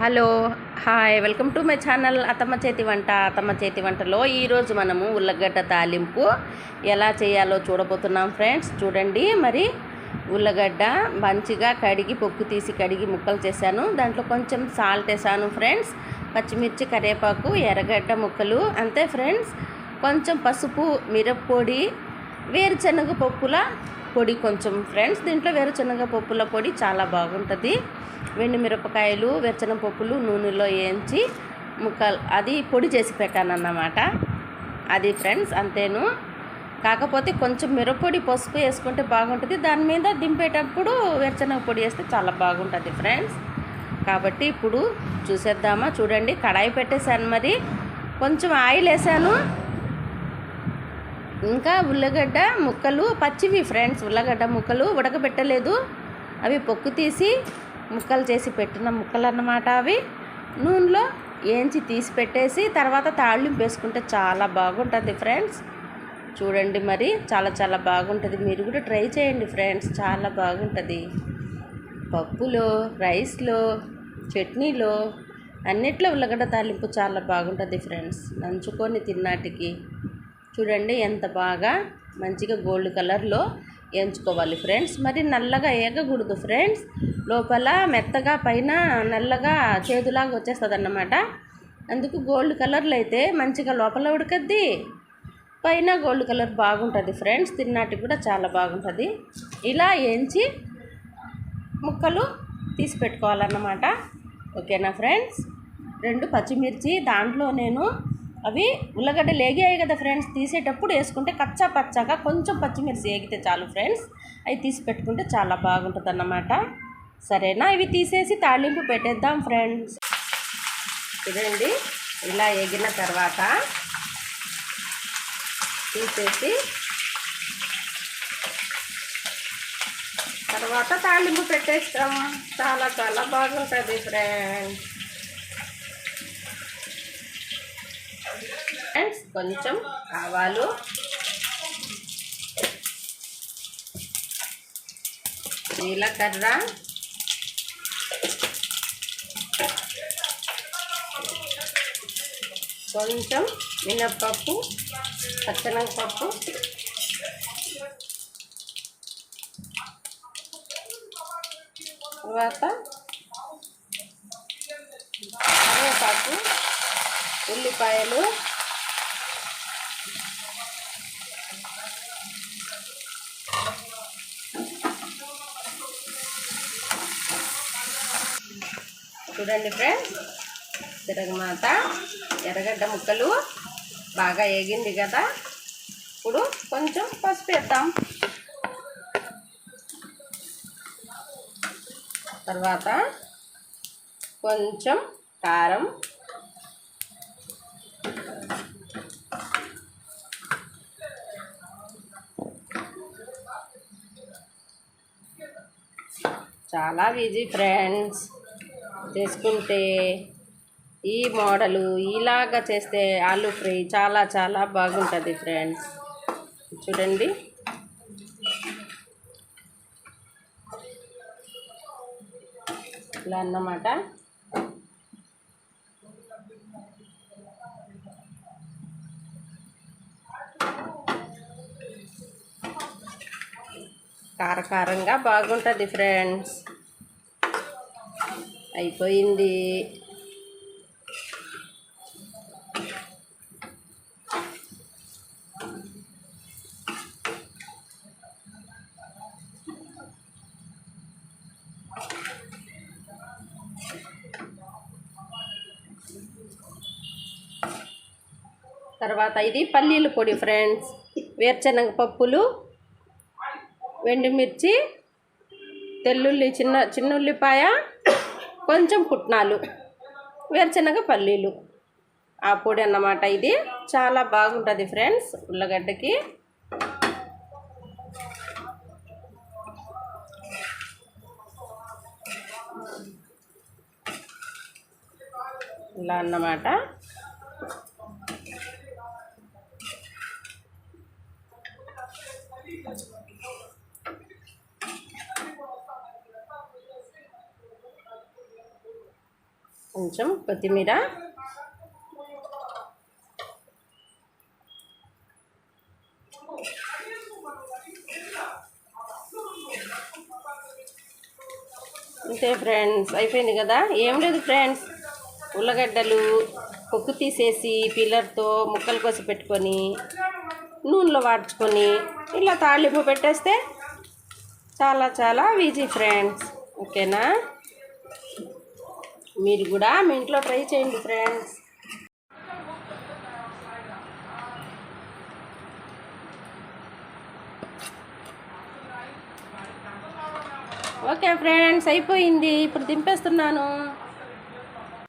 Hello hi welcome to my channel అత్తమ్మ చేతి వంట అత్తమ్మ చేతి వంటలో ఈరోజు మనము ఉల్లగడ్డ తాలింపు ఎలా చేయాలో చూడబోతున్నాం ఫ్రెండ్స్. చూడండి మరి ఉల్లగడ్డ మంచిగా కడిగి పొక్కు తీసి కడిగి ముక్కలు చేశాను. దాంట్లో కొంచెం సాల్ట్ వేసాను ఫ్రెండ్స్. పచ్చిమిర్చి కరివేపాకు ఎర్రగడ్డ ముక్కలు అంతే ఫ్రెండ్స్. కొంచెం పసుపు మిరప్పొడి వేరుశనగ పప్పుల పొడి కొంచెం ఫ్రెండ్స్. దీంట్లో వేరుశనగ పప్పుల పొడి చాలా బాగుంటుంది. వెండి మిరపకాయలు వేరుశనగ పప్పులు నూనెలో వేయించి ముక్కలు అది పొడి చేసి పెట్టానన్నమాట. అది ఫ్రెండ్స్ అంతేను. కాకపోతే కొంచెం మిరపొడి పసుపు వేసుకుంటే బాగుంటుంది. దాని మీద దింపేటప్పుడు వేరుశనగ పొడి వేస్తే చాలా బాగుంటుంది ఫ్రెండ్స్. కాబట్టి ఇప్పుడు చూసేద్దామా? చూడండి కడాయి పెట్టేశాను మరి. కొంచెం ఆయిల్ వేసాను. ఇంకా ఉల్లగడ్డ ముక్కలు పచ్చివి ఫ్రెండ్స్. ఉల్లగడ్డ ముక్కలు ఉడకబెట్టలేదు. అవి పొక్కు తీసి ముక్కలు చేసి పెట్టిన ముక్కలు అన్నమాట అవి. నూనెలో ఏంచి తీసి పెట్టేసి తర్వాత తాళింపు వేసుకుంటే చాలా బాగుంటుంది ఫ్రెండ్స్. చూడండి మరి చాలా చాలా బాగుంటుంది. మీరు కూడా ట్రై చేయండి ఫ్రెండ్స్ చాలా బాగుంటుంది. పప్పులో రైస్లో చట్నీలో అన్నిట్లో ఉల్లగడ్డ తాలింపు చాలా బాగుంటుంది ఫ్రెండ్స్. నంచుకొని తిన్నాటికి. చూడండి ఎంత బాగా మంచిగా గోల్డ్ కలర్లో ఎంచుకోవాలి ఫ్రెండ్స్. మరి నల్లగా ఏగకూడదు ఫ్రెండ్స్. లోపల మెత్తగా పైన నల్లగా చేదులాగా వచ్చేస్తుంది అన్నమాట అందుకు గోల్డ్ కలర్లో అయితే మంచిగా లోపల ఉడకద్ది. పైన గోల్డ్ కలర్ బాగుంటుంది ఫ్రెండ్స్. తిన్నాటికి కూడా చాలా బాగుంటుంది. ఇలా వేయించి ముక్కలు తీసి పెట్టుకోవాలన్నమాట. ఓకేనా ఫ్రెండ్స్? రెండు పచ్చిమిర్చి దాంట్లో నేను అవి ఉల్లగడ్డ లేగాయి కదా ఫ్రెండ్స్ తీసేటప్పుడు వేసుకుంటే కచ్చా పచ్చగా కొంచెం పచ్చిమిర్చి వేగితే చాలు ఫ్రెండ్స్. అవి తీసి పెట్టుకుంటే చాలా బాగుంటుంది అన్నమాట. సరేనా? ఇవి తీసేసి తాళింపు పెట్టేద్దాం ఫ్రెండ్స్. ఇదండి ఇలా ఎగిన తర్వాత తీసేసి తర్వాత తాళింపు పెట్టేస్తాం. చాలా చాలా బాగుంటుంది ఫ్రెండ్స్. కొంచెం ఆవాలు. జీలకర్ర. కొంచెం మినప్పప్పు పచ్చనగపప్పు. తర్వాత కరివేపాకు ఉల్లిపాయలు. చూడండి ఫ్రెండ్స్ తిరగమాత ఎర్రగడ్డ ముక్కలు బాగా ఏగింది కదా. ఇప్పుడు కొంచెం పసుపు వేద్దాం. తర్వాత కొంచెం కారం. చాలా ఈజీ ఫ్రెండ్స్ చేసుకుంటే ఈ మోడలు ఇలాగా చేస్తే ఆలు ఫ్రై చాలా చాలా బాగుంటుంది ఫ్రెండ్స్. చూడండి. ఇలా అన్నమాట. కారకారంగా బాగుంటుంది ఫ్రెండ్స్. అయిపోయింది. తర్వాత ఇది పల్లీల పొడి ఫ్రెండ్స్. వేరుశనగ పప్పులు వెండిమిర్చి తెల్లుల్లి చిన్న చిన్న ఉల్లిపాయ కొంచెం పుట్నాలు వేరుశనగ పల్లీలు. ఆ పొడి అన్నమాట ఇది. చాలా బాగుంటుంది ఫ్రెండ్స్ ఉల్లగడ్డకి. ఇలా అన్నమాట. కొంచెం కొత్తిమీర. అంతే ఫ్రెండ్స్ అయిపోయింది కదా? ఏం లేదు ఫ్రెండ్స్. ఉల్లగడ్డలు పొక్కు తీసేసి పిల్లర్తో ముక్కలు కోసి పెట్టుకొని నూనెలో వాడ్చుకొని ఇలా తాళింపు పెట్టేస్తే చాలా చాలా ఈజీ ఫ్రెండ్స్. ఓకేనా? మీరు కూడా మీ ఇంట్లో ట్రై చేయండి ఫ్రెండ్స్ ఓకే ఫ్రెండ్స్ అయిపోయింది. ఇప్పుడు దింపేస్తున్నాను.